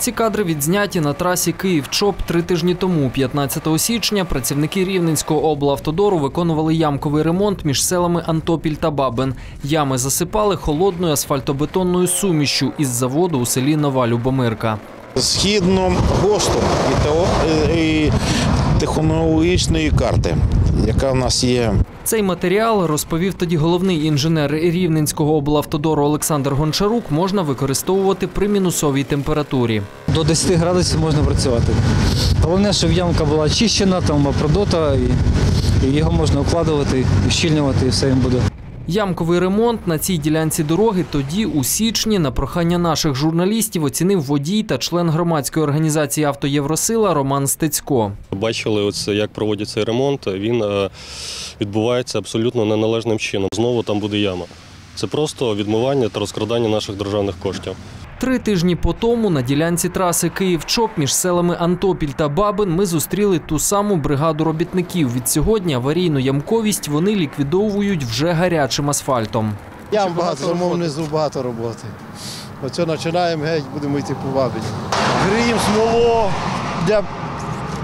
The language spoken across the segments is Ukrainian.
Ці кадри відзняті на трасі Київ-Чоп три тижні тому, 15 січня, працівники Рівненського облавтодору виконували ямковий ремонт між селами Антопіль та Бабин. Ями засипали холодною асфальтобетонною сумішю із заводу у селі Нова Любомирка. Згідно ГОСТу і технологічної карти, яка в нас є Цей матеріал розповів тоді головний інженер Рівненського облавтодору Олександр Гончарук. Можна використовувати при мінусовій температурі. До 10 градусів можна працювати. Головне, щоб ямка була очищена, там продута, і, і його можна укладувати, ущільнювати, і все їм буде. Ямковий ремонт на цій ділянці дороги тоді, у січні, на прохання наших журналістів, оцінив водій та член громадської організації «Авто Євросила» Роман Стецько. Бачили, оце, як проводять цей ремонт. Він е, відбувається абсолютно неналежним чином. Знову там буде яма. Це просто відмивання та розкрадання наших державних коштів. Три тижні по тому на ділянці траси Київ-Чоп між селами Антопіль та Бабин ми зустріли ту саму бригаду робітників. Від сьогодні аварійну ямковість вони ліквідовують вже гарячим асфальтом. Ям багато, самому внизу багато роботи. Оце починаємо геть, будемо йти по бабі. Гріємо смолу для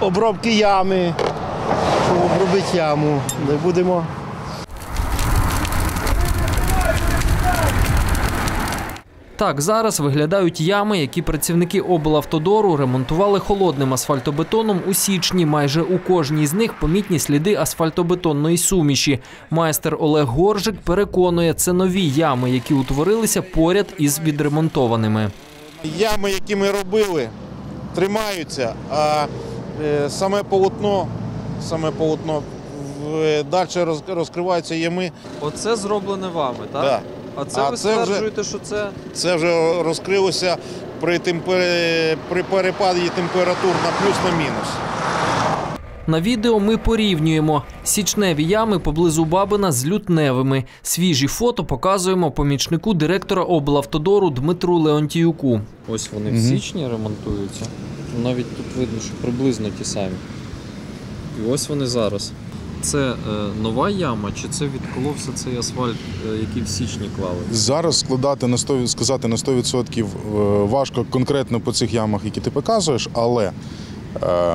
обробки ями, щоб обробити яму. Не будемо Так зараз виглядають ями, які працівники облавтодору ремонтували холодним асфальтобетоном у січні. Майже у кожній з них помітні сліди асфальтобетонної суміші. Майстер Олег Горжик переконує, це нові ями, які утворилися поряд із відремонтованими. ями, які ми робили, тримаються, а е, саме полотно, саме полотно далі розкриваються ями. Оце зроблене вами, так? Да. А це А ви це вже- стверджуєте, що це Це вже розкрилося при, темпе- при перепаді температур на плюс на мінус. На відео ми порівнюємо січневі ями поблизу Бабина з лютневими. Свіжі фото показуємо помічнику директора облавтодору Дмитру Леонтіюку. ось вони в січні ремонтуються. Навіть тут видно, що приблизно ті самі. І ось вони зараз. Це е, нова яма, чи це відколовся цей асфальт, е, який в січні клали? Зараз складати на 100, сказати на 100% е, важко конкретно по цих ямах, які ти показуєш, але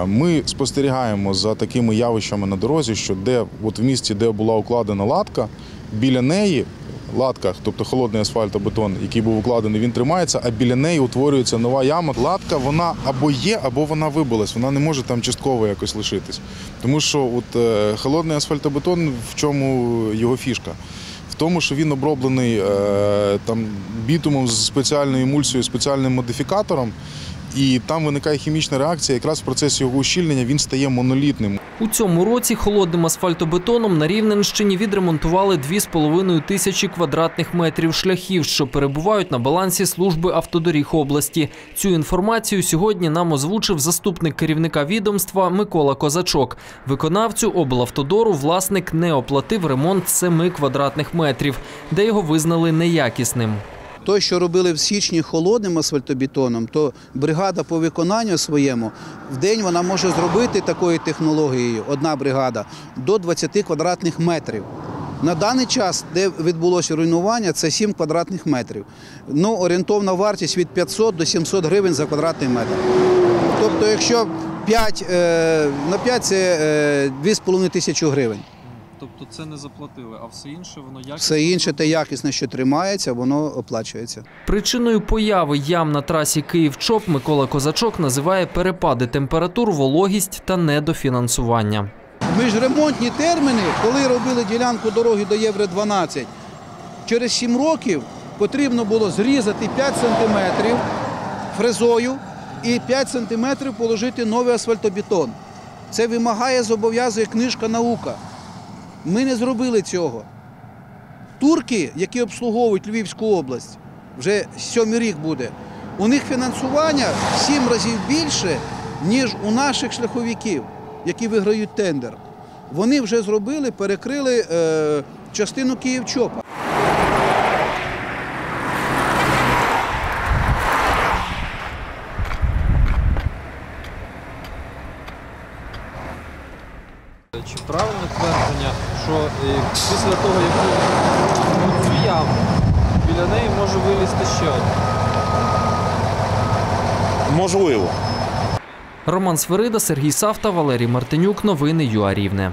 ми спостерігаємо за такими явищами на дорозі, що де от в місті, де була укладена латка, біля неї. Латка, тобто холодний асфальтобетон, який був укладений, він тримається, а біля неї утворюється нова яма. Латка вона або є, або вона вибилась. Вона не може там частково якось лишитись. Тому що от, е, холодний асфальтобетон, в чому його фішка? В тому, що він оброблений е, там бітумом з спеціальною емульсією, спеціальним модифікатором, і там виникає хімічна реакція. Якраз в процесі його ущільнення він стає монолітним. У цьому році холодним асфальтобетоном на Рівненщині відремонтували 2,5 тисячі квадратних метрів шляхів, що перебувають на балансі служби автодоріг області. Цю інформацію сьогодні нам озвучив заступник керівника відомства Микола Козачок. Виконавцю облавтодору власник не оплатив ремонт 7 квадратних метрів, де його визнали неякісним. Той, що робили в січні холодним асфальтобетоном, то бригада по виконанню своєму в день вона може зробити такою технологією, одна бригада, до 20 квадратних метрів. На даний час, де відбулося руйнування, це 7 квадратних метрів. Ну, орієнтовна вартість від 500 до 700 гривень за квадратний метр. Тобто, якщо 5, е, на 5 це е, 2,5 тисячі гривень. Тобто це не заплатили, а все інше воно якісно. Все інше те якісне, що тримається, воно оплачується. Причиною появи ям на трасі Київ-Чоп Микола Козачок називає перепади температур, вологість та недофінансування. Міжремонтні терміни, коли робили ділянку дороги до Євро 12, через 7 років потрібно було зрізати 5 сантиметрів фрезою і 5 сантиметрів положити новий асфальтобетон. Це вимагає, зобов'язує книжка наука. Ми не зробили цього. Турки, які обслуговують Львівську область, вже сьомий рік буде, у них фінансування в сім разів більше, ніж у наших шляховиків, які виграють тендер. Вони вже зробили, перекрили е, частину Київчопа. Чи правильне твердження, що е, після того, як ви цю яму, біля неї може вилізти ще одна? Можливо. Роман Свирида, Сергій Савта, Валерій Мартинюк. Новини ЮА Рівне.